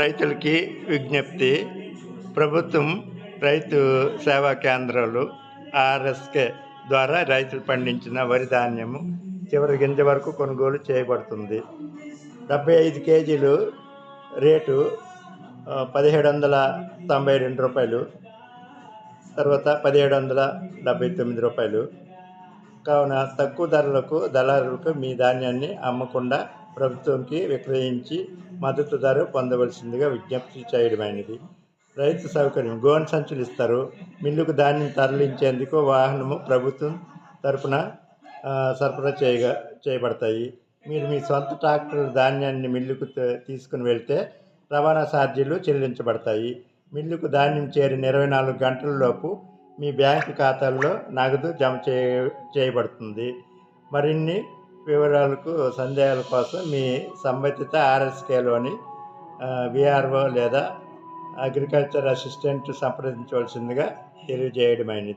రైతులకి విజ్ఞప్తి. ప్రభుత్వం రైతు సేవా కేంద్రాలు ఆర్ఎస్కే ద్వారా రైతులు పండించిన వరి ధాన్యము చివరి గింజ వరకు కొనుగోలు చేయబడుతుంది. డెబ్బై ఐదు కేజీలు రేటు పదిహేడు వందల తొంభై రెండు రూపాయలు తర్వాత పదిహేడు వందల డెబ్బై తొమ్మిది రూపాయలు. కావున తక్కువ ధరలకు దళారులకు మీ ధాన్యాన్ని అమ్మకుండా ప్రభుత్వంకి విక్రయించి మద్దతు ధర పొందవలసిందిగా విజ్ఞప్తి చేయడమైనది రైతు సౌకర్యం గోన్ సంచులు ఇస్తారు. మిల్లుకు ధాన్యం తరలించేందుకు వాహనము ప్రభుత్వం తరపున సరఫరా చేయగా చేయబడతాయి. మీరు మీ సొంత ట్రాక్టర్ ధాన్యాన్ని మిల్లుకు తీసుకుని వెళ్తే రవాణా ఛార్జీలు చెల్లించబడతాయి. మిల్లుకు ధాన్యం చేరిన ఇరవై నాలుగు గంటలలోపు మీ బ్యాంకు ఖాతాల్లో నగదు జమ చేయ చేయబడుతుంది. మరిన్ని వివరాలకు సందేహాల కోసం మీ సంబంధిత ఆర్ఎస్కేలోని విఆర్ఓ లేదా అగ్రికల్చర్ అసిస్టెంట్ సంప్రదించవలసిందిగా తెలియజేయడమైనది.